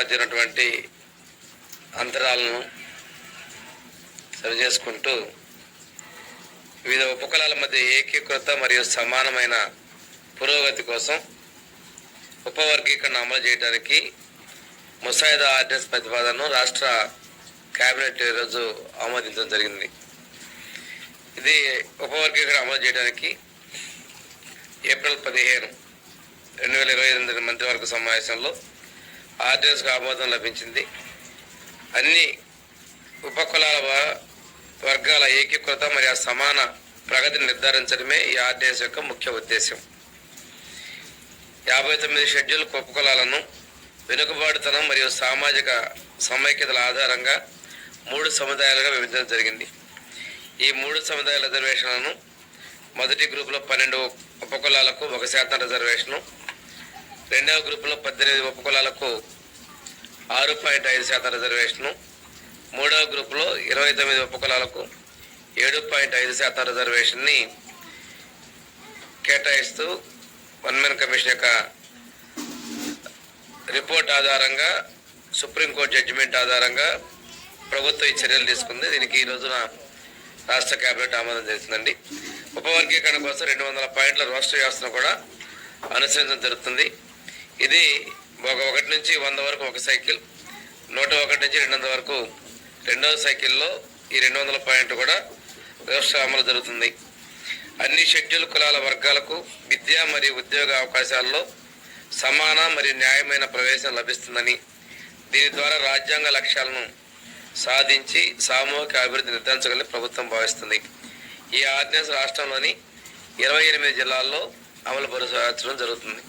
మధ్య ఉన్నటువంటి అంతరాలను సరిచేసుకుంటూ వివిధ ఉపకులాల మధ్య ఏకీకృత మరియు సమానమైన పురోగతి కోసం ఉపవర్గీకరణ అమలు చేయడానికి ముసాయిదా ఆర్డినెన్స్ ప్రతిపాదనను రాష్ట్ర కేబినెట్ ఈరోజు ఆమోదించడం జరిగింది. ఇది ఉపవర్గీకరణ అమలు చేయడానికి ఏప్రిల్ పదిహేను రెండు వేల ఇరవై ఎనిమిది మంత్రివర్గ సమావేశంలో ఆర్డినెన్స్కు ఆమోదం లభించింది. అన్ని ఉపకులాల వ- వర్గాల ఏకీకృత మరియు సమాన ప్రగతిని నిర్ధారించడమే ఈ ఆర్డినెన్స్ యొక్క ముఖ్య ఉద్దేశం యాభై తొమ్మిది షెడ్యూల్ ఉపకులాలను వెనుకబాటుతనం మరియు సామాజిక సమైక్యతల ఆధారంగా మూడు సముదాయాలుగా విభజించడం జరిగింది. ఈ మూడు సముదాయాల రిజర్వేషన్లను మొదటి గ్రూపులో పన్నెండు ఉపకులాలకు ఒక శాతం రిజర్వేషను రెండవ గ్రూపులో పద్దెనిమిది ఉపకులాలకు ఆరు పాయింట్ ఐదు శాతం రిజర్వేషను. మూడవ గ్రూపులో ఇరవై తొమ్మిది ఉపకులాలకు ఏడు పాయింట్ ఐదు శాతం రిజర్వేషన్ని కేటాయిస్తూ వన్ మెన్ కమిషన్ యొక్క రిపోర్ట్ ఆధారంగా సుప్రీంకోర్టు జడ్జిమెంట్ ఆధారంగా ప్రభుత్వం ఈ చర్యలు తీసుకుంది. దీనికి ఈ రోజున రాష్ట్ర కేబినెట్ ఆమోదం చేసిందండి ఉపవర్గీకరణ కోసం రెండు వందల పాయింట్ల రాష్ట్ర వ్యవస్థను కూడా అనుసరించడం జరుగుతుంది. ఇది ఒక ఒకటి నుంచి వంద వరకు ఒక సైకిల్ నూట ఒకటి నుంచి రెండు వందల వరకు రెండవ సైకిల్లో ఈ రెండు వందల పాయింట్ కూడా వ్యవస్థ అమలు జరుగుతుంది. అన్ని షెడ్యూల్ కులాల వర్గాలకు విద్య మరియు ఉద్యోగ అవకాశాల్లో సమాన మరియు న్యాయమైన ప్రవేశం లభిస్తుందని దీని ద్వారా రాజ్యాంగ లక్ష్యాలను సాధించి సామూహిక అభివృద్ధి నిర్ధారించగలని ప్రభుత్వం భావిస్తుంది. ఈ ఆర్డినెన్స్ రాష్ట్రంలోని ఇరవై ఎనిమిది జిల్లాల్లో అమలు పరచడం జరుగుతుంది.